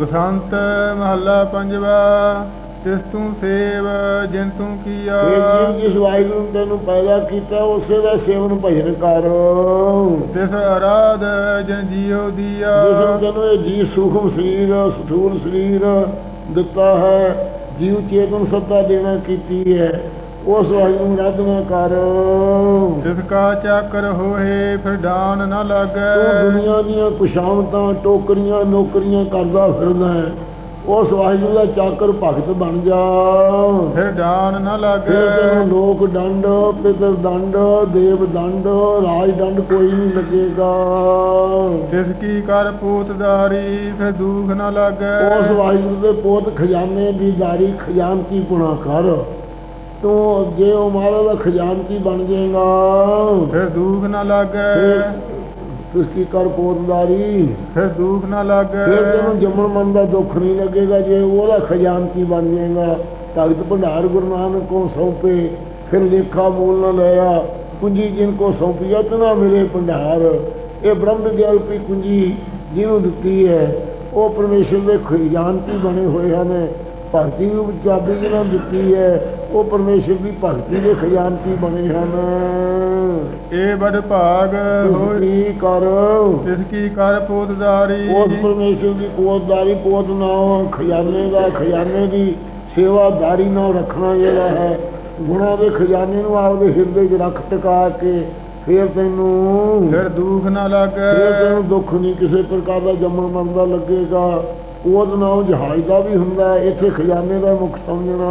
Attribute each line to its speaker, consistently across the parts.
Speaker 1: ਬਸੰਤ ਮਹੱਲਾ ਪੰਜਵਾ ਤਿਸ ਤੂੰ ਸੇਵ ਜਿਨ ਤੂੰ ਕੀਆ
Speaker 2: ਜਿਸ ਵਾਹਿਗੁਰੂ ਨੇ ਤੈਨੂੰ ਪੈਦਾ ਕੀਤਾ ਉਸੇ ਦਾ ਸੇਵਨ ਭਜਨ ਕਰ।
Speaker 1: ਤਿਸ ਅਰਾਧ ਜਿਨ ਜੀਉ ਦੀਆ।
Speaker 2: ਜਿਸ ਨੂੰ ਤੈਨੂੰ ਇਹ ਜੀ ਸੂਖਮ ਸਰੀਰ ਸਥੂਲ ਸਰੀਰ ਦਿੱਤਾ ਹੈ ਜੀਵ ਚੇਤਨ ਸੱਤਾ ਦੇਣਾ ਕੀਤੀ ਹੈ। ਉਸ ਵਾਹਿਗੁਰੂ ਨੂੰ ਆਰਾਧਨਾ ਕਰ।
Speaker 1: ਤਿਸ ਕਾ ਚਾਕਰ ਹੋਏ ਫਿਰ ਡਾਨ ਨ
Speaker 2: ਤੂੰ
Speaker 1: ਲੱਗੈ
Speaker 2: ਦੁਨੀਆ ਦੀਆਂ ਕੁਸ਼ਾਮਤਾਂ ਟੋਕਰੀਆਂ ਨੌਕਰੀਆਂ ਕਰਦਾ ਫਿਰਦਾ ਹੈ। ਉਸ ਵਾਹਿਗੁਰੂ ਦਾ ਚਾਕਰ ਭਗਤ ਬਣ ਜਾ।
Speaker 1: ਫਿਰ ਡਾਨ ਨ
Speaker 2: ਫਿਰ ਤੈਨੂੰ
Speaker 1: ਲੱਗੈ
Speaker 2: ਲੋਕ ਦੰਡ ਪਿਤਰ ਦੰਡ ਦੇਵ ਦੰਡ ਰਾਜ ਦੰਡ ਕੋਈ ਨਹੀਂ ਲੱਗੇਗਾ।
Speaker 1: ਤਿਸ ਕੀ ਕਰ ਪੂਤਦਾਰੀ ਫਿਰ ਦੁਖ ਨ ਲੱਗੈ।
Speaker 2: ਉਸ ਵਾਹਿਗੁਰੂ ਦੇ ਪੋਤ ਖਜ਼ਾਨੇ ਦੀ ਦਾਰੀ ਖਜ਼ਾਨਚੀ ਪੁਣਾ ਕਰ। ਤੂੰ ਜੇ ਉਹ ਮਹਾਰਾਜ ਦਾ ਖਜ਼ਾਨਚੀ ਬਣ ਜਾਏਗਾ।
Speaker 1: ਫਿਰ ਦੁਖ ਨ ਲੱਗੈ।
Speaker 2: ਤਿਸ ਕੀ ਕਰ ਪੋਤਦਾਰੀ?
Speaker 1: ਫਿਰ ਦੁਖ ਨ ਲੱਗੈ।
Speaker 2: ਫਿਰ ਤੈਨੂੰ ਜੰਮਣ ਮਨ ਦਾ ਦੁੱਖ ਨਹੀਂ ਲੱਗੇਗਾ ਜੇ ਉਹਦਾ ਖਜ਼ਾਨਚੀ ਬਣ ਜਾਏਗਾ। ਭਗਤ ਭੰਡਾਰ ਗੁਰੂ ਨਾਨਕ ਕੋ ਸੌਂਪੇ ਫਿਰ ਲੇਖਾ ਮੂਲ ਨ ਲਿਆ। ਕੁੰਜੀ ਜਿਨ ਕੋ ਸੌਂਪੀਆ ਤਨਾ ਮਿਲੇ ਭੰਡਾਰ। ਇਹ ਬ੍ਰਹਮ ਵਿਦਿਆ ਰੂਪੀ ਕੁੰਜੀ ਜਿਹਨੂੰ ਦਿੱਤੀ ਹੈ ਉਹ ਪਰਮੇਸ਼ਰ ਦੇ ਖਜ਼ਾਨਚੀ ਬਣੇ ਹੋਏ ਹਨ। ਭਗਤੀ ਨੂੰ ਚਾਬੀ ਜਿਹਨਾਂ ਦਿੱਤੀ ਹੈ ਉਹ ਪਰਮੇਸ਼ਰ ਦੀ ਭਗਤੀ ਦੇ ਖਜ਼ਾਨਚੀ ਬਣੇ ਹਨ।
Speaker 1: ਇਹ ਬੜ ਭਾਗ
Speaker 2: ਕੀ ਕਰ?
Speaker 1: ਤਿਸ ਕੀ ਕਰ ਪੂਤਦਾਰੀ?
Speaker 2: ਉਸ ਪਰਮੇਸ਼ਰ ਦੀ ਪੋਤਦਾਰੀ ਪੋਤ ਨਾਮ ਖਜ਼ਾਨੇ ਦਾ ਖਜ਼ਾਨੇ ਦੀ ਸੇਵਾਦਾਰੀ ਨਾਲ ਰੱਖਣਾ ਜਿਹੜਾ ਹੈ ਗੁਣਾ ਦੇ ਖਜ਼ਾਨੇ ਨੂੰ ਆਪਦੇ ਹਿਰਦੇ 'ਚ ਰੱਖ ਟਿਕਾ ਕੇ ਫਿਰ ਤੈਨੂੰ
Speaker 1: ਫਿਰ ਦੁਖ ਨ
Speaker 2: ਫਿਰ
Speaker 1: ਲੱਗੈ
Speaker 2: ਤੈਨੂੰ ਦੁੱਖ ਨਹੀਂ ਕਿਸੇ ਪ੍ਰਕਾਰ ਦਾ ਜੰਮਣ ਮਰਨ ਦਾ ਲੱਗੇਗਾ। ਉਹਦ ਨਾਮ ਜਹਾਜ਼ ਦਾ ਵੀ ਹੁੰਦਾ ਇੱਥੇ ਖਜ਼ਾਨੇ ਦਾ ਮੁੱਖ ਸਮਝਣਾ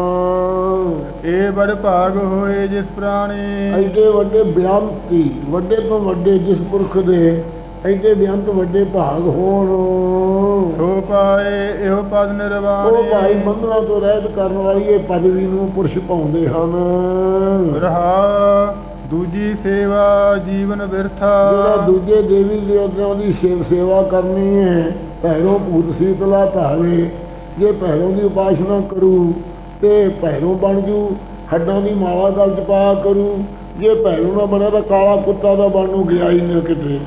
Speaker 1: ਇਹ ਬੜ ਭਾਗ ਹੋਏ ਜਿਸ ਪ੍ਰਾਣੀ।
Speaker 2: ਐਡੇ ਵੱਡੇ ਬਿਆੰਤੀ ਵੱਡੇ ਤੋਂ ਵੱਡੇ ਜਿਸ ਪੁਰਖ ਦੇ ਐਡੇ ਬਿਆੰਤ ਵੱਡੇ ਭਾਗ ਹੋਣ।
Speaker 1: ਸੋ ਪਾਏ ਇਹੋ ਪਦ
Speaker 2: ਉਹ ਭਾਈ
Speaker 1: ਨਿਰਵਾਣੀ
Speaker 2: ਬੰਧਨਾਂ ਤੋਂ ਰਹਿਤ ਕਰਨ ਵਾਲੀ ਇਹ ਪਦਵੀ ਨੂੰ ਪੁਰਸ਼ ਪਾਉਂਦੇ ਹਨ।
Speaker 1: ਰਹਾ ਦੂਜੀ ਸੇਵਾ ਜੀਵਨ ਬਿਰਥਾ।
Speaker 2: ਜਿਹੜਾ ਦੂਜੇ ਦੇਵੀ ਦੇਵਤਿਆਂ ਦੀ ਸੇਵ ਸੇਵਾ ਕਰਨੀ ਹੈ ਭੈਰੋ ਭੂਤ ਸੀਤਲਾ ਧਾਵੇ ਜੇ ਭੈਰੋਂ ਦੀ ਉਪਾਸਨਾ ਕਰੂ ਤੇ ਭੈਰੋਂ ਬਣ ਜੂ ਹੱਡਾਂ ਦੀ ਮਾਲਾ ਗਲ ਚ ਪਾ ਕਰੂ। ਜੇ ਭੈਰੋਂ ਨਾ ਬਣਿਆ ਤਾਂ ਕਾਲਾ ਕੁੱਤਾ ਦਾ ਬਣ ਗਿਆ ਹੀ ਨਾ ਕਿਤੇ।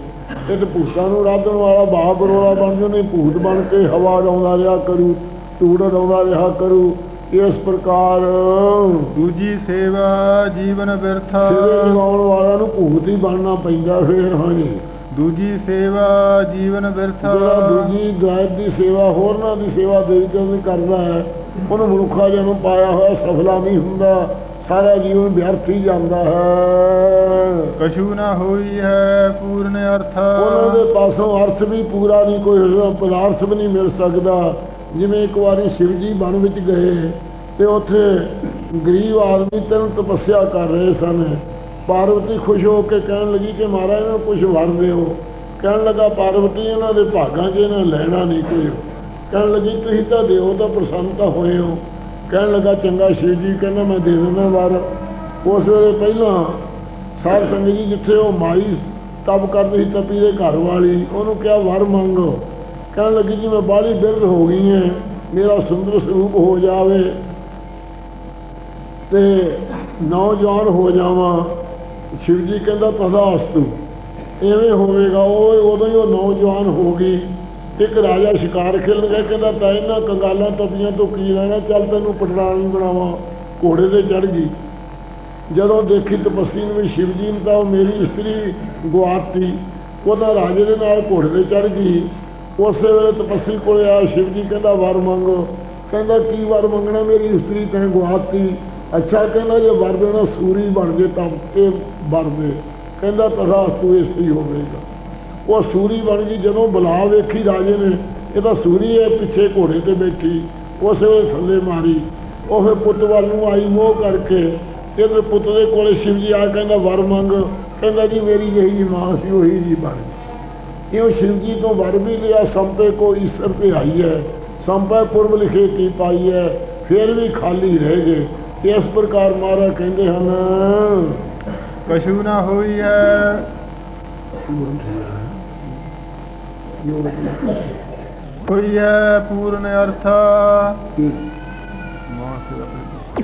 Speaker 2: ਤੇ ਭੂਤਾਂ ਨੂੰ ਰਾਧਣ ਵਾਲਾ ਬਾਹ ਬਰੋਲਾ ਬਣ ਜੂ ਨਹੀਂ ਭੂਤ ਬਣ ਕੇ ਹਵਾ ਉਡਾਉਂਦਾ ਰਿਹਾ ਕਰੂ ਧੂੜ ਉਡਾਉਂਦਾ ਰਿਹਾ ਕਰੂ। ਇਸ ਪ੍ਰਕਾਰ
Speaker 1: ਦੂਜੀ ਸੇਵਾ ਜੀਵਨ ਬਿਰਥਾ।
Speaker 2: ਸਿਰੇ ਲਗਾਉਣ ਵਾਲਿਆਂ ਨੂੰ ਭੂਤ ਹੀ ਬਣਨਾ ਪੈਂਦਾ ਫੇਰ ਹਾਂਜੀ
Speaker 1: ਦੂਜੀ ਸੇਵਾ ਜੀਵਨ ਬਿਰਥਾ
Speaker 2: ਜਿਹੜਾ ਦੂਜੀ ਦੁਆਇਤ ਦੀ ਸੇਵਾ ਹੋਰਨਾਂ ਦੀ ਸੇਵਾ ਦੀ ਕਰਦਾ ਹੈ ਉਹਨੂੰ ਮਨੁੱਖਾ ਜਨਮ ਪਾਇਆ ਹੋਇਆ ਸਫਲਾ ਨਹੀਂ ਹੁੰਦਾ ਸਾਰਾ ਜੀਵਨ ਵਿਅਰਥ ਹੀ ਜਾਂਦਾ ਹੈ।
Speaker 1: ਕਛੂ ਨਾ ਹੋਈ ਹੈ ਪੂਰਨ ਅਰਥ।
Speaker 2: ਉਹਨਾਂ ਦੇ ਪਾਸੋਂ ਅਰਥ ਵੀ ਪੂਰਾ ਨਹੀਂ ਕੋਈ ਪਦਾਰਥ ਵੀ ਨਹੀਂ ਮਿਲ ਸਕਦਾ। ਜਿਵੇਂ ਇੱਕ ਵਾਰੀ ਸ਼ਿਵ ਜੀ ਬਣ ਵਿੱਚ ਗਏ ਤੇ ਉੱਥੇ ਗਰੀਬ ਆਦਮੀ ਤੈਨੂੰ ਤਪੱਸਿਆ ਕਰ ਰਹੇ ਸਨ। ਪਾਰਵਤੀ ਖੁਸ਼ ਹੋ ਕੇ ਕਹਿਣ ਲੱਗੀ ਕਿ ਮਹਾਰਾਜ ਨੂੰ ਕੁਝ ਵਰ ਦਿਓ। ਕਹਿਣ ਲੱਗਾ, ਪਾਰਵਤੀ, ਇਹਨਾਂ ਦੇ ਭਾਗਾਂ 'ਚ ਇਹਨਾਂ ਲੈਣਾ ਨਹੀਂ ਕੋਈ। ਕਹਿਣ ਲੱਗੀ, ਤੁਸੀਂ ਤਾਂ ਦਿਓ ਤਾਂ ਪ੍ਰਸੰਨ ਤਾਂ ਹੋਏ ਹੋ। ਕਹਿਣ ਲੱਗਾ, ਚੰਗਾ ਸ਼ਿਵ ਜੀ, ਕਹਿੰਦਾ, ਮੈਂ ਦੇ ਦਿੰਦਾ ਵਰ। ਉਸ ਵੇਲੇ ਪਹਿਲਾਂ ਸਾਧ ਸੰਗਤ ਜੀ ਜਿੱਥੇ ਉਹ ਮਾਈ ਤਪ ਕਰਦੀ ਸੀ, ਤਪੀ ਦੇ ਘਰ ਵਾਲੀ, ਉਹਨੂੰ ਕਿਹਾ, ਵਰ ਮੰਗੋ। ਕਹਿਣ ਲੱਗੀ, ਜੀ, ਮੈਂ ਬਾਹਲੀ ਬਿਰਧ ਹੋ ਗਈ ਹਾਂ ਮੇਰਾ ਸੁੰਦਰ ਸਰੂਪ ਹੋ ਜਾਵੇ ਤੇ ਨੌਜਵਾਨ ਹੋ ਜਾਵਾਂ। ਸ਼ਿਵ ਜੀ ਕਹਿੰਦਾ ਤਥਾਸਤੂ ਐਵੇਂ ਹੋਵੇਗਾ ਉਹ ਉਦੋਂ ਹੀ ਉਹ ਨੌਜਵਾਨ ਹੋ ਗਈ। ਇੱਕ ਰਾਜਾ ਸ਼ਿਕਾਰ ਖੇਲਣ ਗਿਆ, ਕਹਿੰਦਾ, ਤਾਂ ਇਹਨਾਂ ਕੰਗਾਲਾਂ ਤਪੀਆਂ ਤੋਂ ਕੀ ਲੈਣਾ ਚੱਲ ਤੈਨੂੰ ਪਟਰਾਣੀ ਬਣਾਵਾਂ, ਘੋੜੇ ਤੇ ਚੜ ਗਈ। ਜਦੋਂ ਦੇਖੀ ਤਪੱਸੀ ਨੂੰ ਵੀ ਸ਼ਿਵ ਜੀ ਨੇ ਤਾਂ ਉਹ ਮੇਰੀ ਇਸਤਰੀ ਗਵਾਤੀ ਉਹਦਾ ਰਾਜੇ ਦੇ ਨਾਲ ਘੋੜੇ ਤੇ ਚੜ ਗਈ। ਉਸੇ ਵੇਲੇ ਤਪੱਸੀ ਕੋਲੇ ਆ ਸ਼ਿਵ ਜੀ ਕਹਿੰਦਾ, ਵਰ ਮੰਗੋ। ਕਹਿੰਦਾ, ਕੀ ਵਰ ਮੰਗਣਾ? ਮੇਰੀ ਇਸਤਰੀ ਤੈਂ ਗਵਾਤੀ ਅੱਛਾ, ਕਹਿੰਦਾ ਜੇ ਵਰ ਦੇਣਾ, ਸੂਰੀ ਬਣ ਜੇ ਤਾਂ ਇਹ ਵਰ ਦੇ। ਕਹਿੰਦਾ ਤਰਾ ਸੂ ਇਸਤਰੀ ਹੋਵੇਗਾ। ਉਹ ਸੂਰੀ ਬਣ ਗਈ, ਜਦੋਂ ਬੁਲਾ ਵੇਖੀ ਰਾਜੇ ਨੇ, ਇਹ ਤਾਂ ਸੂਰੀ ਹੈ, ਪਿੱਛੇ ਘੋੜੇ ਤੇ ਬੈਠੀ, ਉਸੇ ਵੇਲੇ ਥੱਲੇ ਮਾਰੀ। ਉਹ ਫਿਰ ਪੁੱਤ ਵੱਲ ਨੂੰ ਆਈ ਮੋਹ ਕਰਕੇ ਇਧਰ ਪੁੱਤ ਦੇ ਕੋਲੇ ਸ਼ਿਵ ਜੀ ਆ ਕਹਿੰਦਾ, ਵਰ ਮੰਗ। ਕਹਿੰਦਾ, ਜੀ, ਮੇਰੀ ਜਿਹੀ ਮਾਂ ਸੀ, ਉਹੀ ਜੀ ਬਣ ਗਈ। ਇਹ ਸ਼ਿਵ ਜੀ ਤੋਂ ਵਰ ਵੀ ਲਿਆ, ਸੰਪੇ ਕੋ ਈਸ਼ਰ ਤੇ ਆਈ ਹੈ। ਸੰਪੈ ਪੁਰਬ ਲਿਖੇ ਕੀ ਪਾਈ ਹੈ, ਫਿਰ ਵੀ ਖਾਲੀ ਰਹਿ ਗਏ। ਇਸ ਪ੍ਰਕਾਰ ਮਹਾਰਾ ਕਹਿੰਦੇ ਹਨ
Speaker 1: ਕਛੂ ਨਾ ਹੋਈ ਹੈ ਹੋਈ ਹੈ ਪੂਰਨ ਅਰਥ।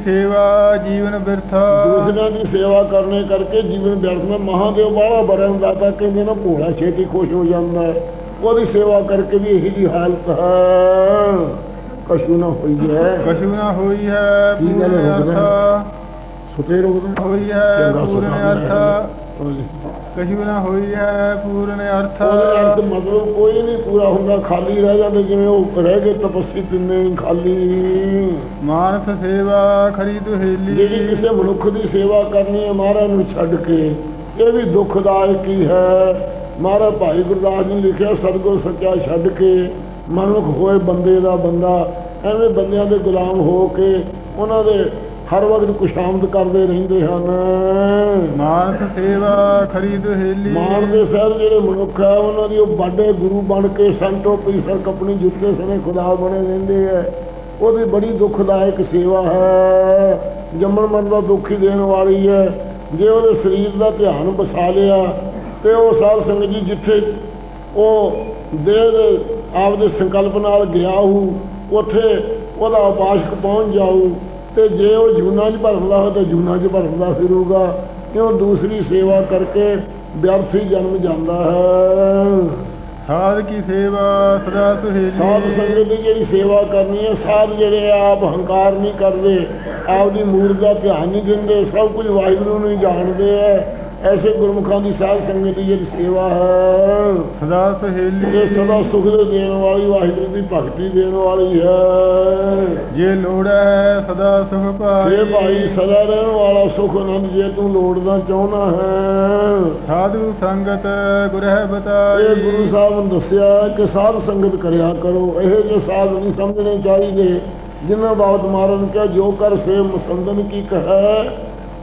Speaker 1: ਸੇਵਾ ਜੀਵਨ ਬਿਰਥਾ।
Speaker 2: ਦੂਸਰਿਆਂ ਦੀ ਸੇਵਾ ਕਰਨੇ ਕਰਕੇ ਜੀਵਨ ਵਿਅਰਥ ਮੈਂ ਮਹਾਦੇਵ ਬਾਹਲਾ ਬਰਨ ਦਾਤਾ ਕਹਿੰਦੇ ਨਾ ਭੋਲਾ ਛੇਤੀ ਖੁਸ਼ ਹੋ ਜਾਂਦਾ ਉਹਦੀ ਸੇਵਾ ਕਰਕੇ ਵੀ ਇਹੀ ਜੀ ਹਾਲਤ ਹੈ। ਕਸ਼ੂ ਨਾ ਹੋਈ ਹੈ।
Speaker 1: ਨਾ ਹੋਈ ਹੈ
Speaker 2: ਕੀ ਗੱਲ
Speaker 1: ਪੂਰਨ
Speaker 2: ਰੁਕਦਾ?
Speaker 1: ਅਰਥ।
Speaker 2: ਸੁਤੇ ਰੋਗਦਾ
Speaker 1: ਹੋਈ ਹੈ
Speaker 2: ਚੰਗਾ
Speaker 1: ਪੂਰਨ
Speaker 2: ਸੁਣਾ
Speaker 1: ਅਰਥ।
Speaker 2: ਉਹਦੇ
Speaker 1: ਕਛੂ ਨਾ ਹੋਈ ਹੈ ਪੂਰਨ ਅਰਥ।
Speaker 2: ਅਰਥ ਮਤਲਬ ਕੋਈ ਨਹੀਂ ਪੂਰਾ ਹੁੰਦਾ ਖਾਲੀ ਰਹਿ ਜਾਂਦੇ ਜਿਵੇਂ ਉਹ ਰਹਿ ਗਏ ਤਪੱਸੀ ਤਿੰਨੇ ਖਾਲੀ।
Speaker 1: ਮਾਨਸ ਸੇਵਾ ਖਰੀ
Speaker 2: ਜਿਹੜੀ
Speaker 1: ਦੁਹੇਲੀ
Speaker 2: ਕਿਸੇ ਮਨੁੱਖ ਦੀ ਸੇਵਾ ਕਰਨੀ ਹੈ ਮਹਾਰਾਜ ਨੂੰ ਛੱਡ ਕੇ ਇਹ ਵੀ ਦੁਖਦਾਇਕ ਹੀ ਹੈ। ਮਹਾਰਾਜ ਭਾਈ ਗੁਰਦਾਸ ਜੀ ਨੇ ਲਿਖਿਆ ਸਤਿਗੁਰ ਸੱਚਾ ਛੱਡ ਕੇ ਮਨੁੱਖ ਹੋਏ ਬੰਦੇ ਦਾ ਬੰਦਾ ਐਵੇਂ ਬੰਦਿਆਂ ਦੇ ਗੁਲਾਮ ਹੋ ਕੇ ਉਹਨਾਂ ਦੇ ਹਰ ਵਕਤ ਕੁਸ਼ਾਮਦ ਕਰਦੇ ਰਹਿੰਦੇ ਹਨ।
Speaker 1: ਮਾਨਸ ਸੇਵਾ ਖਰੀ ਦੁਹੇਲੀ
Speaker 2: ਮਾਣ ਦੇ ਸਹਿਬ ਜਿਹੜੇ ਮਨੁੱਖ ਹੈ ਉਹਨਾਂ ਦੀ ਉਹ ਬਾਡੇ ਗੁਰੂ ਬਣ ਕੇ ਸੰਤੋ ਪੀਸਰ ਕਪਣੀ ਜੁੱਤੇ ਸਨੇ ਖੁਦਾ ਬਣੇ ਰਹਿੰਦੇ ਹੈ ਉਹਦੀ ਬੜੀ ਦੁਖਦਾਇਕ ਸੇਵਾ ਹੈ। ਜੰਮਣ ਮਰਨ ਦਾ ਦੁੱਖ ਹੀ ਦੇਣ ਵਾਲੀ ਹੈ। ਜੇ ਉਹਦੇ ਸਰੀਰ ਦਾ ਧਿਆਨ ਬਸਾ ਲਿਆ ਤੇ ਉਹ ਸਾਧ ਸੰਗਤ ਜੀ ਜਿੱਥੇ ਉਹ ਦੇਹ ਆਪਦੇ ਸੰਕਲਪ ਨਾਲ ਗਿਆ ਹੋ ਉੱਥੇ ਉਹਦਾ ਉਪਾਸ਼ਕ ਪਹੁੰਚ ਜਾਊ। ਤੇ ਜੇ ਉਹ ਜੂਨਾ 'ਚ ਭਰਮਦਾ ਹੋ ਤਾਂ ਜੂਨਾ 'ਚ ਭਰਮਦਾ ਫਿਰੂਗਾ। ਕਿਉਂ ਦੂਸਰੀ ਸੇਵਾ ਕਰਕੇ ਵਿਅਰਥ ਹੀ ਜਨਮ ਜਾਂਦਾ ਹੈ।
Speaker 1: ਸਾਧ ਕੀ ਸੇਵਾ ਸਦਾ ਸੁਹੇਲੀ।
Speaker 2: ਸਾਧ ਸੰਗਤ ਦੀ ਜਿਹੜੀ ਸੇਵਾ ਕਰਨੀ ਹੈ ਸਾਧ ਜਿਹੜੇ ਆਪ ਹੰਕਾਰ ਨਹੀਂ ਕਰਦੇ। ਆਪਦੀ ਮੂਰਤ ਦਾ ਧਿਆਨ ਨਹੀਂ ਦਿੰਦੇ ਸਭ ਕੁਝ ਵਾਹਿਗੁਰੂ ਨੂੰ ਹੀ ਜਾਣਦੇ ਐ ਐਸੇ ਗੁਰਮੁਖਾਂ ਦੀ ਸਾਧ ਸੰਗਤ ਦੀ ਜਿਹੜੀ ਸੇਵਾ ਹੈ
Speaker 1: ਸਦਾ ਸੁਹੇਲੀ
Speaker 2: ਇਹ ਸਦਾ ਸੁਖ ਦੇ ਦੇਣ ਵਾਲੀ ਵਾਹਿਗੁਰੂ ਦੀ ਭਗਤੀ ਦੇਣ ਵਾਲੀ ਹੈ।
Speaker 1: ਜੇ ਲੋੜ ਹੈ ਸਦਾ ਸੁਖ ਭਾਈ
Speaker 2: ਇਹ ਭਾਈ ਸਦਾ ਰਹਿਣ ਵਾਲਾ ਸੁਖ ਆਨੰਦ ਜੇ ਤੂੰ ਲੋੜਦਾ ਚਾਹੁੰਦਾ ਹੈ।
Speaker 1: ਸਾਧੂ ਸੰਗਤ ਗੁਰਹਿ ਬਤਾਈ।
Speaker 2: ਇਹ ਗੁਰੂ ਸਾਹਿਬ ਨੇ ਦੱਸਿਆ ਕਿ ਸਾਧ ਸੰਗਤ ਕਰਿਆ ਕਰੋ। ਇਹ ਜੇ ਸਾਧ ਨਹੀਂ ਸਮਝਣੇ ਚਾਹੀਦੇ ਜਿਨ੍ਹਾਂ ਬਾਬਤ ਮਾਰਨ ਕਿਹਾ ਜੋ ਕਰ ਸੇ ਮਸੰਦਨ ਕੀ ਕਹੈ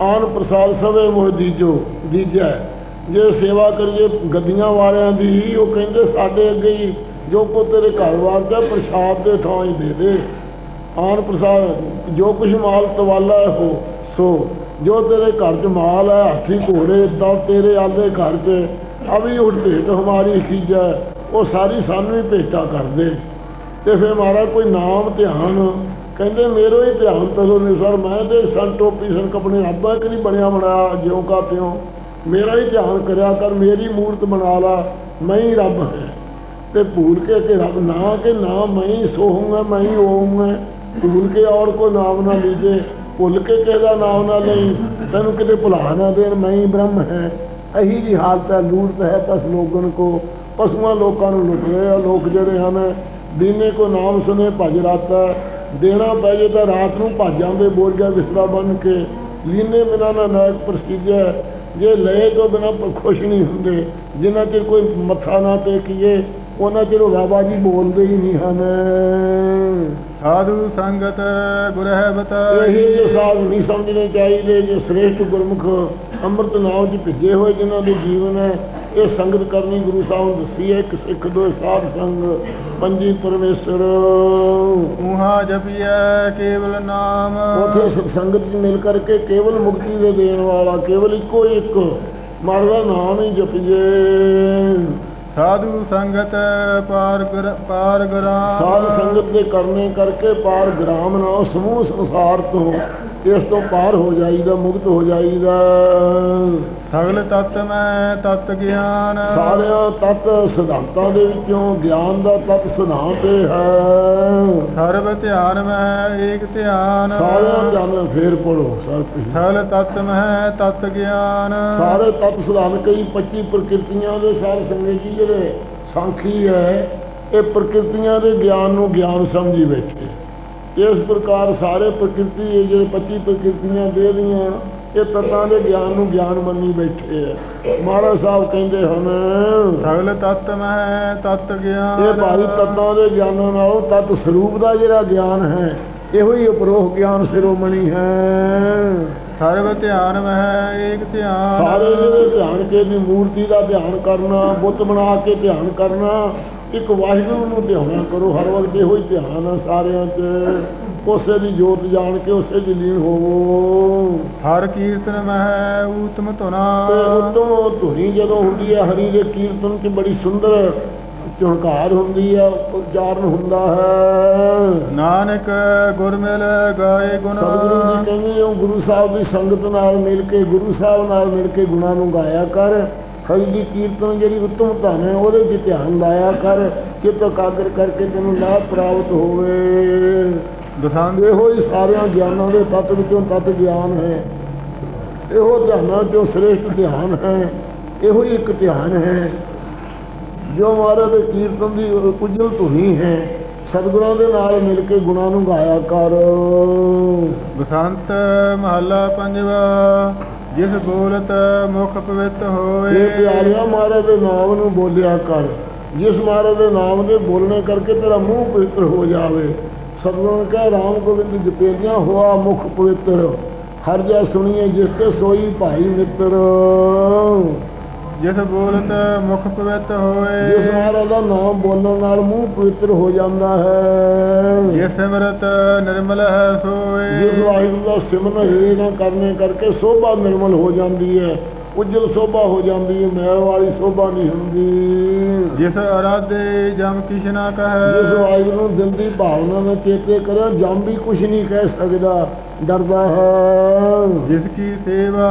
Speaker 2: ਆਨ ਪ੍ਰਸਾਦ ਸਵੇ ਮੋਹ ਦੀਜੋ, ਦੀਜੈ। ਜੇ ਸੇਵਾ ਕਰੀਏ ਗੱਦੀਆਂ ਵਾਲਿਆਂ ਦੀ, ਉਹ ਕਹਿੰਦੇ ਸਾਡੇ ਅੱਗੇ ਹੀ, ਜੋ ਕੋ ਤੇਰੇ ਘਰ ਵਾਰ ਪ੍ਰਸਾਦ ਦੇ ਥਾਂ ਹੀ ਦੇ ਦੇ। ਆਨ ਪ੍ਰਸਾਦ, ਜੋ ਕੁਛ ਮਾਲ ਤਵਾਲਾ ਹੈ ਹੋ ਸੋ। ਜੋ ਤੇਰੇ ਘਰ 'ਚ ਮਾਲ ਹੈ, ਹਾਥੀ ਘੋੜੇ ਦਾ ਤੇਰੇ ਆਲੇ ਘਰ 'ਚ ਅਭੀ ਉਹ ਭੇਟ ਹਮਾਰੀ ਖੀਜੈ, ਉਹ ਸਾਰੀ ਸਾਨੂੰ ਹੀ ਭੇਟਾ ਕਰਦੇ ਤੇ ਫਿਰ ਮਾਰਾ ਕੋਈ ਨਾਮ ਧਿਆਨ ਕਹਿੰਦੇ, ਮੇਰੋ ਹੀ ਧਿਆਨ ਤਦੋਂ ਨਹੀਂ ਸਰ, ਮੈਂ ਤੇ ਸੰ ਟੋਪੀ ਸੰ ਕਪੜੇ ਰੱਬਾ ਕਿ ਨਹੀਂ ਬਣਿਆ ਬਣਾਇਆ, ਜਿਉਂ ਕਾ ਤਿਉਂ। ਮੇਰਾ ਹੀ ਧਿਆਨ ਕਰਿਆ ਕਰ, ਮੇਰੀ ਮੂਰਤ ਬਣਾ ਲਾ, ਮੈਂ ਹੀ ਰੱਬ ਹੈ। ਤੇ ਭੂਲ ਕੇ ਕਿ ਰੱਬ ਨਾ ਕਿ ਨਾ, ਮੈਂ ਹੀ ਸੋ ਮੈਂ ਹੀ ਉਹ ਹੂੰਗਾ ਭੂਲ ਕੇ ਔਰ ਕੋ ਨਾਮ ਨਾ ਲੀਜੇ, ਭੁੱਲ ਕੇ ਕਿਹਦਾ ਨਾਮ ਨਾ ਲਈ। ਤੈਨੂੰ ਕਿਤੇ ਭੁਲਾ ਨਾ ਦੇਣ, ਮੈਂ ਹੀ ਬ੍ਰਹਮ ਹੈ। ਅਹੀ ਜੀ ਹਾਲਤ ਹੈ, ਲੂਰਤ ਹੈ ਪਸ ਲੋਗਨ ਕੋ। ਪਸ਼ੂਆਂ ਲੋਕਾਂ ਨੂੰ ਲੁੱਟ ਰਹੇ ਆ, ਲੋਕ ਜਿਹੜੇ ਹਨ, ਦੀਨੇ ਕੋ ਨਾਮ ਸੁਨੇ, ਭਜ ਰਾਤਾ ਦੇਣਾ ਪੈ ਜੇ ਤਾਂ ਰਾਤ ਨੂੰ ਭੱਜ ਜਾਂਦੇ ਬੋਰੀਆ ਵਿਸਰਾ ਬਨ ਕੇ। ਲੀਨੇ ਬਿਨਾ ਨਾ ਨਾਇਕ ਪ੍ਰਸਿੱਧਿਆ ਜੇ ਲਏ ਤੋਂ ਬਿਨਾ ਖੁਸ਼ ਨਹੀਂ ਹੁੰਦੇ ਜਿੰਨਾ ਚਿਰ ਕੋਈ ਮੱਥਾ ਨਾ ਟੇਕੀਏ ਉਹਨਾਂ ਚਿਰ ਬਾਬਾ ਜੀ ਬੋਲਦੇ ਹੀ ਨਹੀਂ ਹਨ।
Speaker 1: ਸਾਧੂ ਸੰਗਤ ਗੁਰਹਿ ਬਤਾਈ
Speaker 2: ਇਹ ਜੇ ਸਾਧ ਨਹੀਂ ਸਮਝਣੇ ਚਾਹੀਦੇ ਜੇ ਸ੍ਰੇਸ਼ਟ ਗੁਰਮੁਖ ਅੰਮ੍ਰਿਤ ਨਾਮ 'ਚ ਭਿੱਜੇ ਹੋਏ ਜਿਨ੍ਹਾਂ ਦੇ ਜੀਵਨ ਹੈ ਇਹ ਸੰਗਤ ਕਰਨੀ ਗੁਰੂ ਸਾਹਿਬ ਨੇ ਦੱਸੀ ਹੈ ਇੱਕ ਸਿੱਖ ਦੋ ਸਾਧ ਸੰਗ ਪੰਜੀ ਪਰਮੇਸ਼ਰ।
Speaker 1: ਉਹਾ ਜਪੀਐ ਕੇਵਲ ਨਾਮ।
Speaker 2: ਉਥੇ ਸੰਗਤ 'ਚ ਮਿਲ ਕਰਕੇ ਕੇਵਲ ਮੁਕਤੀ ਦੇ ਦੇਣ ਵਾਲਾ ਕੇਵਲ ਇੱਕੋ ਇੱਕ ਮਰਦਾ ਨਾਮ ਹੀ ਜਪੀਏ।
Speaker 1: ਸਾਧੂ ਸੰਗਤ ਪਾਰ ਪਾਰ ਗੁਰਾਮ।
Speaker 2: ਸਾਧ ਸੰਗਤ ਦੇ ਕਰਨੇ ਕਰਕੇ ਪਾਰ ਗ੍ਰਾਮ ਨਾ ਸਮੂਹ ਸੰਸਾਰ ਤੋਂ ਇਸ ਤੋਂ ਪਾਰ ਹੋ ਜਾਈਦਾ ਮੁਕਤ ਹੋ ਜਾਈਦਾ।
Speaker 1: ਸਗਲ ਤਤ ਮੈਂ ਤਤ ਗਿਆਨ।
Speaker 2: ਸਾਰਿਆਂ ਤਤ ਸਿਧਾਂਤਾਂ ਦੇ ਵਿੱਚੋਂ ਗਿਆਨ ਦਾ ਤਤ ਸਿਧਾਂਤ ਹੈ।
Speaker 1: ਸਰਬ ਧਿਆਨ ਮੈਂ ਏਕ ਧਿਆਨ।
Speaker 2: ਸਾਰਿਆਂ ਧਿਆਨ ਫੇਰ ਪੜੋ ਸਰ
Speaker 1: ਸਗਲ ਤਤ ਮੈਂ ਤਤ ਗਿਆਨ।
Speaker 2: ਸਾਰੇ ਤਤ ਸਿਧਾਂਤ ਕਈ 25 ਪ੍ਰਕਿਰਤੀਆਂ ਦੇ ਸਾਰ ਸੰਗਤ ਜੀ ਜਿਹੜੇ ਸਾਖੀ ਹੈ ਇਹ ਪ੍ਰਕਿਰਤੀਆਂ ਦੇ ਗਿਆਨ ਨੂੰ ਗਿਆਨ ਸਮਝੀ ਬੈਠੇ। ਇਸ ਪ੍ਰਕਾਰ ਸਾਰੇ ਪ੍ਰਕਿਰਤੀ ਇਹ ਜਿਹੜੇ 25 ਪ੍ਰਕਿਰਤੀਆਂ ਦੇ ਦੀਆਂ ਇਹ ਤਤਾਂ ਦੇ ਗਿਆਨ ਨੂੰ ਗਿਆਨ ਮੰਨੀ ਬੈਠੇ ਹੈ ਮਹਾਰਾਜ ਸਾਹਿਬ ਕਹਿੰਦੇ ਹਨ
Speaker 1: ਸਗਲ ਤਤ ਮੈਂ ਤਤ ਗਿਆਨ।
Speaker 2: ਇਹ ਭਾਰੀ ਤਤਾਂ ਦੇ ਗਿਆਨਾਂ ਨਾਲੋਂ ਤਤ ਸਰੂਪ ਦਾ ਜਿਹੜਾ ਗਿਆਨ ਹੈ ਇਹੋ ਹੀ ਉਪਰੋਹ ਗਿਆਨ ਸਿਰੋਮਣੀ ਹੈ।
Speaker 1: ਸਰਬ ਧਿਆਨ ਮੈਂ ਏਕ ਧਿਆਨ।
Speaker 2: ਸਾਰੇ ਜਿਹੜੇ ਧਿਆਨ ਕੇ ਦੀ ਮੂਰਤੀ ਦਾ ਧਿਆਨ ਕਰਨਾ ਬੁੱਤ ਬਣਾ ਕੇ ਧਿਆਨ ਕਰਨਾ ਇੱਕ ਵਾਹਿਗੁਰੂ ਨੂੰ ਧਿਆਉਣਾ ਕਰੋ ਹਰ ਵਕਤ ਇਹੋ ਹੀ ਧਿਆਨ ਆ ਸਾਰਿਆਂ 'ਚ। ਉਸੇ ਦੀ ਜੋਤ ਜਾਣ ਕੇ ਉਸੇ 'ਚ ਲੀਨ ਹੋਵੋ।
Speaker 1: ਹਰ ਕੀਰਤਨ ਮਹਿ ਊਤਮ ਧੁਨਾ।
Speaker 2: ਤੇ ਉਤੋਂ ਧੁਨੀ ਜਦੋਂ ਹੁੰਦੀ ਹੈ ਹਰੀ ਦੇ ਕੀਰਤਨ 'ਚ ਬੜੀ ਸੁੰਦਰ ਝੁਣਕਾਰ ਹੁੰਦੀ ਹੈ ਉਚਾਰਨ ਹੁੰਦਾ ਹੈ।
Speaker 1: ਨਾਨਕ ਗੁਰ ਮਿਲ ਗਾਏ ਗੁਣ।
Speaker 2: ਸਤਿਗੁਰੂ ਜੀ ਕਹਿੰਦੇ ਉਹ ਗੁਰੂ ਸਾਹਿਬ ਦੀ ਸੰਗਤ ਨਾਲ ਮਿਲ ਕੇ ਗੁਰੂ ਸਾਹਿਬ ਨਾਲ ਮਿਲ ਕੇ ਗੁਣਾਂ ਨੂੰ ਗਾਇਆ ਕਰ। ਹਰੀ ਦੀ ਕੀਰਤਨ ਜਿਹੜੀ ਉੱਤਮ ਧਨ ਹੈ ਉਹਦੇ 'ਚ ਧਿਆਨ ਲਾਇਆ ਕਰ ਚਿੱਤ ਇਕਾਗਰ ਕਰਕੇ ਤੈਨੂੰ ਲਾਭ ਪ੍ਰਾਪਤ ਹੋਵੇ।
Speaker 1: ਬਸੰਤ
Speaker 2: ਇਹੋ ਹੀ ਸਾਰਿਆਂ ਗਿਆਨਾਂ ਦੇ ਤੱਤ ਵਿੱਚੋਂ ਤੱਤ ਗਿਆਨ ਹੈ। ਇਹੋ ਧਿਆਨਾਂ ਚੋਂ ਸ੍ਰੇਸ਼ਟ ਧਿਆਨ ਹੈ। ਇਹੋ ਹੀ ਇੱਕ ਧਿਆਨ ਹੈ। ਜੋ ਮਹਾਰਾਜ ਦੇ ਕੀਰਤਨ ਦੀ ਉਜਲ ਧੁਨੀ ਹੈ ਸਤਿਗੁਰਾਂ ਦੇ ਨਾਲ ਮਿਲ ਕੇ ਗੁਣਾਂ ਨੂੰ ਗਾਇਆ ਕਰ।
Speaker 1: ਬਸੰਤ ਮਹੱਲਾ ਪੰਜਵਾ। ਜਿਸ ਬੋਲਤ ਮੁਖ ਪਵਿੱਤ ਹੋਏ
Speaker 2: ਇਹ ਪਿਆਰਿਆ ਮਹਾਰਾਜ ਦੇ ਨਾਮ ਨੂੰ ਬੋਲਿਆ ਕਰ। ਜਿਸ ਮਹਾਰਾਜ ਦੇ ਨਾਮ ਦੇ ਬੋਲਣੇ ਕਰਕੇ ਤੇਰਾ ਮੂੰਹ ਪਵਿੱਤਰ ਹੋ ਜਾਵੇ। ਸਤਿਗੁਰਾਂ ਨੇ ਕਿਹਾ ਰਾਮ ਗੋਬਿੰਦ ਜਪੇਲੀਆਂ ਹੋਆ ਮੁਖ ਪਵਿੱਤਰ। ਹਰ ਜਾ ਸੁਣੀਏ ਜਿਸ ਤੇ ਸੋਈ ਭਾਈ ਮਿੱਤਰ।
Speaker 1: ਜਿਸ ਬੋਲਤ ਮੁਖ ਪਵਿੱਤ ਹੋਏ
Speaker 2: ਜਿਸ ਮਹਾਰਾਜ ਦਾ ਨਾਮ ਬੋਲਣ ਨਾਲ ਮੂੰਹ ਪਵਿੱਤਰ ਹੋ ਜਾਂਦਾ ਹੈ।
Speaker 1: ਜਿਸ ਸਿਮਰਤ ਨਿਰਮਲ ਹੈ ਸੋਏ।
Speaker 2: ਜਿਸ ਵਾਹਿਗੁਰੂ ਦਾ ਸਿਮਰਨ ਹੀਰੇ ਨਾਲ ਕਰਨੇ ਕਰਕੇ ਸੋਭਾ ਨਿਰਮਲ ਹੋ ਜਾਂਦੀ ਹੈ। ਉਜਲ ਸੋਭਾ ਹੋ ਜਾਂਦੀ ਹੈ ਮੈਲ ਵਾਲੀ ਸੋਭਾ ਨਹੀਂ ਹੁੰਦੀ।
Speaker 1: ਜਿਸ ਅਰਾਧੇ ਜਮ ਕਿਛ ਨਾ
Speaker 2: ਜਿਸ
Speaker 1: ਕਹੈ
Speaker 2: ਵਾਹਿਗੁਰੂ ਨੂੰ ਦਿਲ ਦੀ ਭਾਵਨਾ ਨਾਲ ਚੇਤੇ ਕਰਿਆ ਜੰਮ ਵੀ ਕੁਝ ਨਹੀਂ ਕਹਿ ਸਕਦਾ। ਡਰਦਾ ਹੈ।
Speaker 1: ਜਿਸ ਕੀ ਸੇਵਾ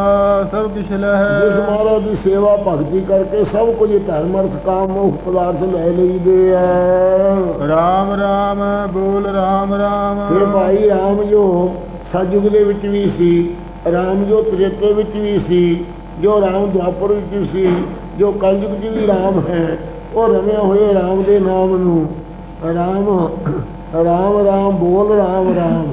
Speaker 1: ਸਭ ਕਿਛ
Speaker 2: ਜਿਸ
Speaker 1: ਲਹੈ
Speaker 2: ਮਹਾਰਾਜ ਦੀ ਸੇਵਾ ਭਗਤੀ ਕਰਕੇ ਸਭ ਕੁਝ ਧਰਮ ਅਰਥ ਕਾਮ ਮੋਖ ਪਦਾਰਥ ਲੈ ਲਈਦੇ ਆ।
Speaker 1: ਰਾਮ ਰਾਮ ਬੋਲ ਰਾਮ ਰਾਮ।
Speaker 2: ਇਹ ਭਾਈ ਰਾਮ ਜੋ ਸਤਯੁਗ ਦੇ ਵਿੱਚ ਵੀ ਸੀ ਰਾਮ ਜੋ ਤ੍ਰੇਤੇ ਵਿੱਚ ਵੀ ਸੀ ਜੋ ਰਾਮ ਦੁਆਪਰ ਵਿੱਚ ਵੀ ਸੀ ਜੋ ਕਲਯੁਗ ਵਿੱਚ ਵੀ ਰਾਮ ਹੈ ਉਹ ਰਮਿਆ ਹੋਏ ਰਾਮ ਦੇ ਨਾਮ ਨੂੰ। ਰਾਮ ਰਾਮ ਰਾਮ ਬੋਲ ਰਾਮ ਰਾਮ।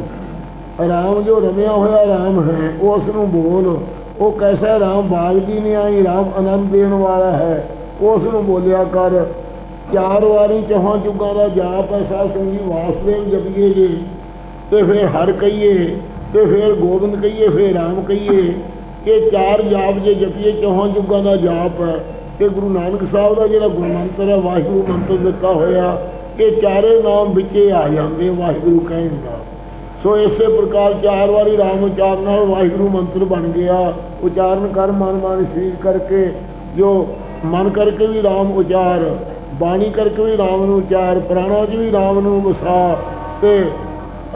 Speaker 2: ਰਾਮ ਜੋ ਰਮਿਆ ਹੋਇਆ ਰਾਮ ਹੈ ਉਸ ਨੂੰ ਬੋਲ। ਉਹ ਕੈਸਾ ਰਾਮ ਬਾਗ ਜੀ ਨੇ ਆਈ, ਰਾਮ ਆਨੰਦ ਦੇਣ ਵਾਲਾ ਹੈ। ਉਸ ਨੂੰ ਬੋਲਿਆ ਕਰ, ਚਾਰ ਵਾਰੀ ਚੌਹਾਂ ਜੁਗਾਂ ਦਾ ਜਾਪ ਐਸਾ ਸਿੰਘ ਜੀ ਵਾਸਦੇਵ ਜਪੀਏ ਜੀ। ਤੇ ਫਿਰ ਹਰ ਕਹੀਏ, ਤੇ ਫਿਰ ਗੋਬਿੰਦ ਕਹੀਏ, ਫਿਰ ਰਾਮ ਕਹੀਏ ਇਹ ਚਾਰ ਜਾਪ ਜੇ ਜਪੀਏ, ਚੌਹਾਂ ਜੁਗਾਂ ਦਾ ਜਾਪ ਹੈ। ਤੇ ਗੁਰੂ ਨਾਨਕ ਸਾਹਿਬ ਦਾ ਜਿਹੜਾ ਗੁਰਮੰਤਰ ਹੈ, ਵਾਹਿਗੁਰੂ ਮੰਤਰ ਦਿੱਤਾ ਹੋਇਆ, ਇਹ ਚਾਰੇ ਨਾਮ ਵਿੱਚੇ ਆ ਜਾਂਦੇ, ਵਾਹਿਗੁਰੂ ਕਹਿਣ ਨਾਲ ਸੋ ਇਸੇ ਪ੍ਰਕਾਰ ਚਾਰ ਵਾਰੀ ਰਾਮ ਉਚਾਰਨ ਨਾਲ ਵਾਹਿਗੁਰੂ ਮੰਤਰ ਬਣ ਗਿਆ। ਉਚਾਰਨ ਕਰ ਮਨ ਮਨ ਸਰੀਰ ਕਰਕੇ ਜੋ ਮਨ ਕਰਕੇ ਵੀ ਰਾਮ ਉਚਾਰ ਬਾਣੀ ਕਰਕੇ ਵੀ ਰਾਮ ਨੂੰ ਉਚਾਰ ਪ੍ਰਾਣਾ 'ਚ ਵੀ ਰਾਮ ਨੂੰ ਵਸਾ ਤੇ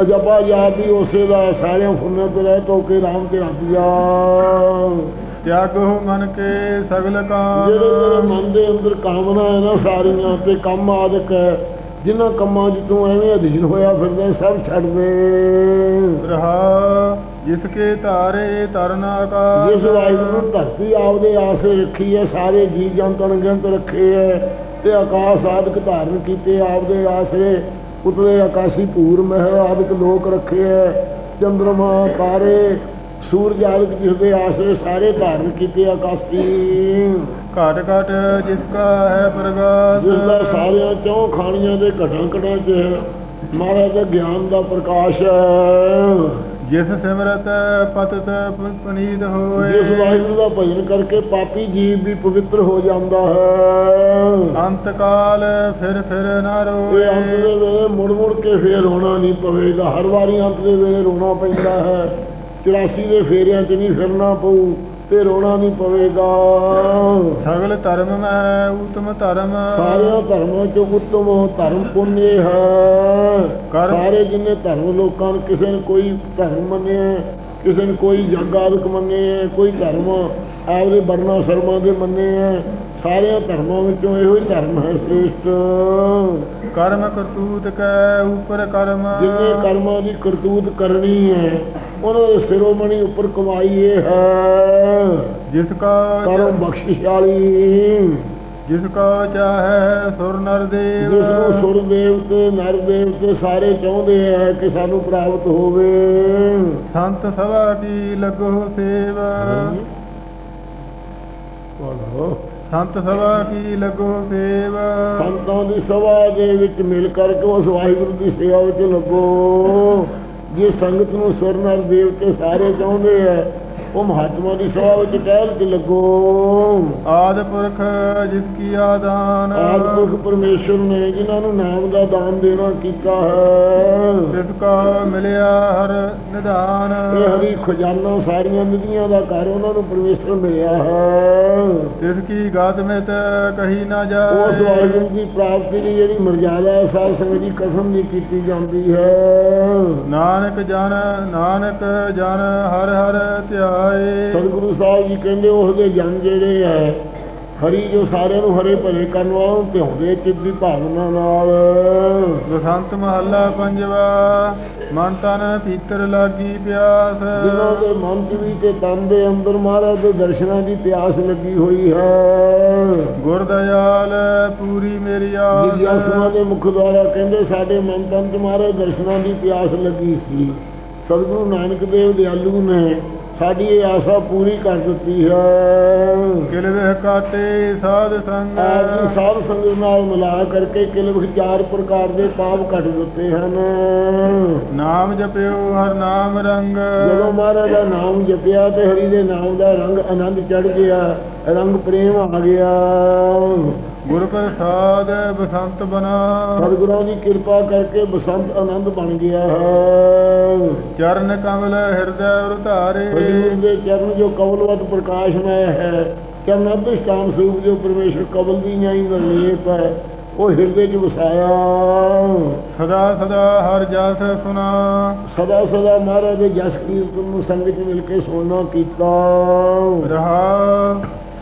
Speaker 2: ਅਜਬਾ ਜਾਪ ਵੀ ਉਸੇ ਦਾ ਸਾਰਿਆਂ ਫੁੰਨਾਂ ਤੇ ਰਹਿ ਤੋ ਕੇ ਰਾਮ ਤੇ ਰੱਬਿਆ
Speaker 1: ਤਿਆਗੋ ਮਨ ਕੇ ਸਗਲ ਕਾਮ
Speaker 2: ਜਿਹੜੇ ਤੇਰੇ ਮਨ ਦੇ ਅੰਦਰ ਕਾਮਨਾ ਹੈ ਨਾ ਸਾਰੀਆਂ ਤੇ ਕੰਮ ਆਦਿਕ ਹੈ ਜਿਨ੍ਹਾਂ ਕੰਮਾਂ 'ਚ ਤੂੰ ਐਵੇਂ ਅਧੀਨ ਹੋਇਆ ਫਿਰਦਾ ਸਭ ਛੱਡ ਦੇ।
Speaker 1: ਰਹਾ ਜਿਸ ਕੇ ਧਾਰੇ ਤਰਨ ਆਕਾਸ਼।
Speaker 2: ਜਿਸ ਵਾਹਿਗੁਰੂ ਨੂੰ ਧਰਤੀ ਆਪਦੇ ਆਸਰੇ ਰੱਖੀ ਹੈ ਸਾਰੇ ਜੀ ਜੰਤ ਅਣਗਿਣਤ ਰੱਖੇ ਹੈ ਤੇ ਆਕਾਸ਼ ਆਦਿਕ ਧਾਰਨ ਕੀਤੇ ਆਪਦੇ ਆਸਰੇ ਉਤਲੇ ਆਕਾਸ਼ੀ ਭੂਰ ਮਹਿਰ ਆਦਿਕ ਲੋਕ ਰੱਖੇ ਹੈ ਚੰਦਰਮਾ ਤਾਰੇ ਸੂਰਜ ਆਦਿਕ ਜਿਸ ਦੇ ਆਸਰੇ ਸਾਰੇ ਧਾਰਨ ਕੀਤੇ ਆਕਾਸ਼ੀ।
Speaker 1: ਘਟ ਘਟ ਜਿਸ ਕਾ ਹੈ ਪ੍ਰਗਾਸ।
Speaker 2: ਜਿਸ ਦਾ ਸਾਰਿਆਂ ਚੌਂ ਖਾਣੀਆਂ ਦੇ ਘਟਾਂ ਘਟਾਂ 'ਚ ਮਹਾਰਾਜ ਦੇ ਗਿਆਨ ਦਾ ਪ੍ਰਕਾਸ਼ ਹੈ।
Speaker 1: ਜਿਸ ਸਿਮਰਤ ਪਤਤ ਪਨੀਤ ਹੋਏ।
Speaker 2: ਜਿਸ ਵਾਹਿਗੁਰੂ ਦਾ ਭਜਨ ਕਰਕੇ ਪਾਪੀ ਜੀਵ ਵੀ ਪਵਿੱਤਰ ਹੋ ਜਾਂਦਾ ਹੈ।
Speaker 1: ਅੰਤ ਕਾਲ ਫਿਰ ਫਿਰ ਨਾ
Speaker 2: ਇਹ ਅੰਤ ਦੇ
Speaker 1: ਰੋਏ
Speaker 2: ਵੇਲੇ ਮੁੜ ਮੁੜ ਕੇ ਫੇਰ ਰੋਣਾ ਨਹੀਂ ਪਵੇਗਾ। ਹਰ ਵਾਰੀ ਅੰਤ ਦੇ ਵੇਲੇ ਰੋਣਾ ਪੈਂਦਾ ਹੈ। 84 ਦੇ ਫੇਰਿਆਂ 'ਚ ਨਹੀਂ ਫਿਰਨਾ ਪਊ। ਤੇ ਰੋਣਾ ਨਹੀਂ ਪਵੇਗਾ।
Speaker 1: ਸਗਲ ਧਰਮ ਮੈਂ ਉਤਮ ਧਰਮ।
Speaker 2: ਸਾਰਿਆਂ ਧਰਮਾਂ 'ਚ ਉੱਤਮ ਧਰਮ ਪੁੰਨ ਹੈ। ਸਾਰੇ ਜਿੰਨੇ ਧਰਮ ਲੋਕਾਂ ਨੇ ਕਿਸੇ ਨੇ ਕੋਈ ਧਰਮ ਮੰਨਿਆ ਕਿਸੇ ਨੇ ਕੋਈ ਜੱਗ ਆਦਿਕ ਮੰਨੇ ਕੋਈ ਧਰਮ ਆਪਦੇ ਵਰਨਾ ਸ਼ਰਮਾਂ ਦੇ ਮੰਨੇ ਹੈ ਸਾਰਿਆਂ ਧਰਮਾਂ ਵਿੱਚੋਂ ਇਹੋ ਹੀ ਧਰਮ ਹੈ ਸ੍ਰੇਸ਼ਟ।
Speaker 1: ਕਰਮ ਕਰਤੂਤ ਕੈ ਉਪਰ ਕਰਮ।
Speaker 2: ਜਿੰਨੇ ਕਰਮਾਂ ਦੀ ਕਰਤੂਤ ਕਰਨੀ ਹੈ ਉਹਨਾਂ ਦੇ ਸਿਰੋਮਣੀ ਉੱਪਰ ਕਮਾਈ ਇਹ ਹੈ।
Speaker 1: ਜਿਸ ਕਾ
Speaker 2: ਕਰਮ ਬਖਸ਼ਿਸ਼ ਵਾਲੀ
Speaker 1: ਜਿਸ ਕਾ ਚਾਹੈ ਸੁਰ ਨਰ ਦੇਵ।
Speaker 2: ਜਿਸ ਨੂੰ ਸੁਰ ਦੇਵਤੇ ਨਰ ਦੇਵਤੇ ਸਾਰੇ ਚਾਹੁੰਦੇ ਹੈ ਕਿ ਸਾਨੂੰ ਪ੍ਰਾਪਤ ਹੋਵੇ।
Speaker 1: ਸੰਤ ਸਭਾ ਕੀ ਲੱਗੋ ਸੇਵ।
Speaker 2: ਬੋਲੋ।
Speaker 1: ਸੰਤ ਸਭਾ ਕੀ ਲੱਗੋ ਸੇਵ।
Speaker 2: ਸੰਤਾਂ ਦੀ ਸਭਾ ਦੇ ਵਿੱਚ ਮਿਲ ਕਰਕੇ ਉਸ ਵਾਹਿਗੁਰੂ ਦੀ ਸੇਵਾ ਵਿੱਚ ਲੱਗੋ। ਜੇ ਸੰਗਤ ਨੂੰ ਸੁਰ ਨਰ ਦੇਵਤੇ ਸਾਰੇ ਚਾਹੁੰਦੇ ਹੈ ਉਹ ਮਹਾਤਮਾ ਦੀ ਸਭਾ ਵਿੱਚ ਟਹਿਲ ਕੇ ਲੱਗੋ।
Speaker 1: ਆਦ ਪੁਰਖ ਜਿਸ ਕੀ ਆਦਾਨ।
Speaker 2: ਆਦਿਪੁਰਖ ਪਰਮੇਸ਼ਰ ਨੇ ਜਿਨ੍ਹਾਂ ਨੂੰ ਨਾਮ ਦਾ ਦਾਨ ਦੇਣਾ ਕੀਤਾ ਹੈ।
Speaker 1: ਕਾ ਮਿਲਿਆ ਹਰ ਨਿਧਾਨ।
Speaker 2: ਇਹ ਹਰੀ ਖਜ਼ਾਨਾ ਸਾਰੀਆਂ ਨਿਧੀਆਂ ਦਾ ਘਰ ਉਹਨਾਂ ਨੂੰ ਪਰਮੇਸ਼ਰ ਮਿਲਿਆ ਹੈ।
Speaker 1: ਤਿਸ ਕੀ ਗਾਤ ਮਿਤ ਕਹੀ ਨਾ
Speaker 2: ਉਸ
Speaker 1: ਜਾਏ
Speaker 2: ਵਾਹਿਗੁਰੂ ਦੀ ਪ੍ਰਾਪਤੀ ਦੀ ਜਿਹੜੀ ਮਰਜ਼ਾਦਾ ਹੈ ਸਾਧ ਸੰਗਤ ਦੀ ਕਸਮ ਨਹੀਂ ਕੀਤੀ ਜਾਂਦੀ ਹੈ।
Speaker 1: ਨਾਨਕ ਜਨ ਨਾਨਕ ਜਨ ਹਰ ਹਰ ਧਿਆਏ
Speaker 2: ਸਤਿਗੁਰੂ ਸਾਹਿਬ ਜੀ ਕਹਿੰਦੇ ਉਸ ਦੇ ਜਨ ਜਿਹੜੇ ਹੈ ਹਰੀ ਜੋ ਸਾਰਿਆਂ ਨੂੰ ਹਰੇ ਭਰੇ ਕਰਨ ਵਾਲਾ ਨੂੰ ਧਿਆਉਂਦੇ ਚਿੱਤ ਦੀ ਭਾਵਨਾ ਨਾਲ।
Speaker 1: ਬਸੰਤ ਮਹੱਲਾ ਪੰਜਵਾ ਮਨ ਤਨ ਪੀਤਰ ਲਾਗੀ ਪਿਆਸ।
Speaker 2: ਜਿਨ੍ਹਾਂ ਦੇ ਮਨ 'ਚ ਵੀ ਤੇ ਤਨ ਦੇ ਅੰਦਰ ਮਹਾਰਾਜ ਦੇ ਦਰਸ਼ਨਾਂ ਦੀ ਪਿਆਸ ਲੱਗੀ ਹੋਈ ਹੈ।
Speaker 1: ਗੁਰ ਦਇਆਲ ਪੂਰੀ ਮੇਰੀ ਆਸ।
Speaker 2: ਜਿਗਿਆਸੂਆਂ ਦੇ ਮੁਖ ਦੁਆਰਾ ਕਹਿੰਦੇ ਸਾਡੇ ਮਨ ਤਨ 'ਚ ਮਹਾਰਾਜ ਦਰਸ਼ਨਾਂ ਦੀ ਪਿਆਸ ਲੱਗੀ ਸੀ। ਸਤਿਗੁਰੂ ਨਾਨਕ ਦੇਵ ਦਿਆਲੂ ਨੇ ਸਾਡੀ ਇਹ ਆਸਾ ਪੂਰੀ ਕਰ ਦਿੱਤੀ ਹੈ।
Speaker 1: ਕਿਲ ਵਿਹ ਕਾਟੇ ਸਾਧ ਸੰਗ।
Speaker 2: ਆਪ ਦੀ ਸਾਧ ਸੰਗਤ ਨਾਲ ਮਿਲਾ ਕਰਕੇ ਕਿਲਵ ਚਾਰ ਪ੍ਰਕਾਰ ਦੇ ਪਾਪ ਕੱਟ ਦਿੱਤੇ ਹਨ।
Speaker 1: ਨਾਮ ਜਪਿਓ ਹਰ ਨਾਮ ਰੰਗ।
Speaker 2: ਜਦੋਂ ਮਹਾਰਾਜ ਦਾ ਨਾਮ ਜਪਿਆ ਤੇ ਹਰੀ ਦੇ ਨਾਮ ਦਾ ਰੰਗ ਆਨੰਦ ਚੜ ਗਿਆ ਰੰਗ ਪ੍ਰੇਮ ਆ ਗਿਆ।
Speaker 1: ਗੁਰ ਪ੍ਰਸਾਦ ਬਸੰਤ ਬਨਾ।
Speaker 2: ਸਤਿਗੁਰਾਂ ਦੀ ਕਿਰਪਾ ਕਰਕੇ ਬਸੰਤ ਆਨੰਦ ਬਣ ਗਿਆ ਹੈ।
Speaker 1: ਚਰਨ ਕਮਲ ਹਿਰਦੈ ਉਰਧਾਰੇ।
Speaker 2: ਹਜ਼ੂਰ ਦੇ ਚਰਨ ਜੋ ਕਵਲਵਤ ਪ੍ਰਕਾਸ਼ਮय ਹੈ ਚਰਨ ਅਧਿਸ਼ਟਾਨ ਸਰੂਪ ਜੋ ਪਰਮੇਸ਼ਰ ਕਵਲ ਦੀ ਨਿਆਈ ਨਿਰਲੇਪ ਹੈ ਉਹ ਹਿਰਦੇ 'ਚ ਵਸਾਇਆ।
Speaker 1: ਸਦਾ ਸਦਾ ਹਰ ਜਸ ਸੁਨਾ।
Speaker 2: ਸਦਾ ਸਦਾ ਮਹਾਰਾਜ ਦੇ ਜਸ ਕੀਰਤਨ ਨੂੰ ਸੰਗਤ ਮਿਲ ਕੇ ਸੁਣਨਾ ਕੀਤਾ।
Speaker 1: ਰਹਾ।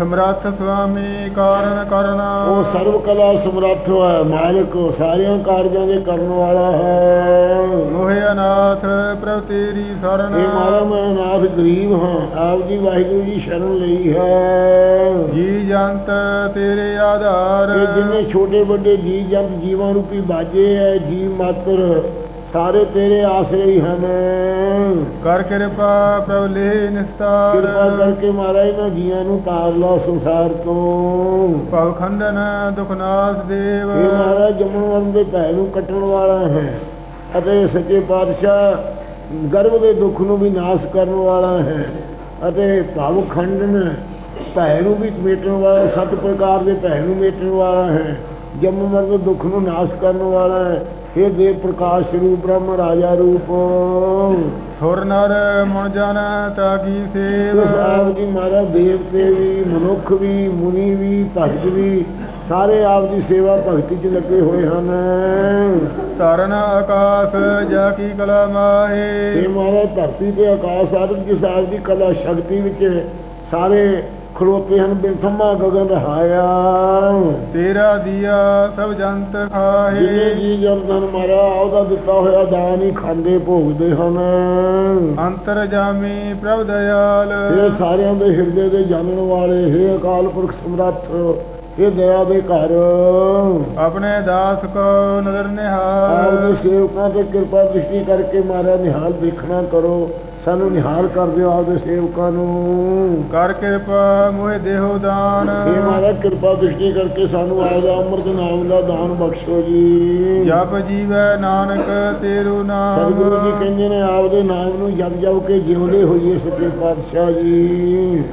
Speaker 1: ਸਮਰੱਥ ਸੁਆਮੀ ਕਾਰਨ ਕਰਨਾ।
Speaker 2: ਉਹ ਸਰਵ ਕਲਾ ਸਮਰੱਥ ਹੈ ਮਾਲਕ ਸਾਰਿਆਂ ਕਾਰਜਾਂ ਦੇ ਕਰਨ ਵਾਲਾ ਹੈ।
Speaker 1: ਮੋਹਿ ਅਨਾਥ ਪ੍ਰਭ ਤੇਰੀ ਸਰਨ।
Speaker 2: ਇਹ ਮਾਰਾ ਮੈਂ ਅਨਾਥ ਗਰੀਬ ਹਾਂ ਆਪ ਜੀ ਵਾਹਿਗੁਰੂ ਜੀ ਸ਼ਰਨ ਲਈ ਹੈ।
Speaker 1: ਜੀ ਜੰਤ ਤੇਰੇ ਆਧਾਰ।
Speaker 2: ਇਹ ਜਿੰਨੇ ਛੋਟੇ ਵੱਡੇ ਜੀ ਜੰਤ ਜੀਵਾਂ ਰੂਪੀ ਬਾਜੇ ਹੈ ਜੀ ਮਾਤਰ ਸਾਰੇ ਤੇਰੇ ਆਸਰੇ ਹੀ ਹਨ।
Speaker 1: ਕਰ ਕਿਰਪਾ ਪ੍ਰਭ ਲੈ ਨਿਸਤਾਰ।
Speaker 2: ਕਿਰਪਾ ਕਰਕੇ ਮਹਾਰਾਜ ਇਹਨਾਂ ਜੀਆਂ ਨੂੰ ਤਾਰ ਲਾ ਸੰਸਾਰ ਤੋਂ।
Speaker 1: ਭਵ ਖੰਡਨ ਦੁਖ ਨਾਸ ਦੇਵ।
Speaker 2: ਇਹ ਮਹਾਰਾਜ ਜੰਮਣ ਮਰਨ ਦੇ ਭੈ ਨੂੰ ਕੱਟਣ ਵਾਲਾ ਹੈ ਅਤੇ ਸੱਚੇ ਪਾਤਸ਼ਾਹ ਗਰਭ ਦੇ ਦੁੱਖ ਨੂੰ ਵੀ ਨਾਸ਼ ਕਰਨ ਵਾਲਾ ਹੈ ਅਤੇ ਭਵ ਖੰਡਨ ਭੈ ਨੂੰ ਵੀ ਮੇਟਣ ਵਾਲਾ ਸੱਤ ਪ੍ਰਕਾਰ ਦੇ ਭੈ ਨੂੰ ਮੇਟਣ ਵਾਲਾ ਹੈ। ਜੰਮ ਮਰਨ ਦੇ ਦੁੱਖ ਨੂੰ ਨਾਸ਼ ਕਰਨ ਵਾਲਾ ਹੈ। ਇਹ ਦੇਵ ਪ੍ਰਕਾਸ਼ ਸਰੂਪ ਬ੍ਰਹਮ ਰਾਜਾ ਰੂਪ।
Speaker 1: ਸੁਰ ਨਰ ਮੁਨ ਜਨ ਤਾਗੀ ਸੇਵ।
Speaker 2: ਇਸ ਆਪ ਜੀ ਮਹਾਰਾਜ ਦੇਵਤੇ ਵੀ ਮਨੁੱਖ ਵੀ ਮੁਨੀ ਵੀ ਭਗਤ ਵੀ ਸਾਰੇ ਆਪ ਦੀ ਸੇਵਾ ਭਗਤੀ 'ਚ ਲੱਗੇ ਹੋਏ ਹਨ।
Speaker 1: ਧਰਨ ਆਕਾਸ਼ ਜਾ ਕੀ ਕਲਾ ਮਾਹੇ।
Speaker 2: ਇਹ ਮਹਾਰਾਜ ਧਰਤੀ ਤੇ ਆਕਾਸ਼ ਆਦਿ ਜਿਸ ਆਪ ਦੀ ਕਲਾ ਸ਼ਕਤੀ ਵਿੱਚ ਸਾਰੇ ਖਲੋਤੇ ਹਨ ਬਿਰਥਮਾ ਗਗਨ ਰਹਾਇਆ
Speaker 1: ਤੇਰਾ ਦੀਆ ਸਭ ਜੰਤ ਖਾਹੇ।
Speaker 2: ਜੀ ਜਨਤਨ ਮਾਰਾ ਉਹਦਾ ਦਿੱਤਾ ਹੋਇਆ ਦਾਨ ਹੀ ਖਾਂਦੇ ਭੋਗਦੇ ਹਨ।
Speaker 1: ਅੰਤਰ ਜਾਮੀ ਪ੍ਰਭ ਦਇਆਲ।
Speaker 2: ਇਹ ਸਾਰਿਆਂ ਦੇ ਹਿਰਦੇ ਦੇ ਜਾਣਨ ਵਾਲੇ ਹੈ ਅਕਾਲ ਪੁਰਖ ਸਮਰੱਥ ਇਹ ਦਇਆ ਦੇ ਘਰ।
Speaker 1: ਆਪਣੇ ਦਾਸ ਕੋ ਨਦਰ ਨਿਹਾਲ।
Speaker 2: ਦੇ ਸੇਵਕਾਂ ਤੇ ਕਿਰਪਾ ਦ੍ਰਿਸ਼ਟੀ ਕਰਕੇ ਮਾਰਾ ਨਿਹਾਲ ਦੇਖਣਾ ਕਰੋ। ਸਾਨੂੰ ਨਿਹਾਲ ਕਰ ਦਿਓ ਆਪ ਦੇ ਸੇਵਕਾਂ ਨੂੰ।
Speaker 1: ਕਰ ਕਿਰਪਾ ਮੋਹਿ ਦੇਹੋ ਦਾਨ।
Speaker 2: ਇਹ ਮਾਰਾ ਕਿਰਪਾ ਦ੍ਰਿਸ਼ਟੀ ਕਰਕੇ ਸਾਨੂੰ ਆਪ ਦਾ ਅੰਮ੍ਰਿਤ ਨਾਮ ਦਾ ਦਾਨ ਬਖਸ਼ੋ ਜੀ।
Speaker 1: ਜਪ ਜੀਵੈ ਨਾਨਕ ਤੇਰੂ ਨਾਮ।
Speaker 2: ਸਤਿਗੁਰੂ ਜੀ ਕਹਿੰਦੇ ਨੇ ਆਪ ਦੇ ਨਾਮ ਨੂੰ ਜਪ ਜਪ ਕੇ ਜਿਉਂਦੇ ਹੋਈਏ ਸੱਚੇ ਪਾਤਸ਼ਾਹ ਜੀ।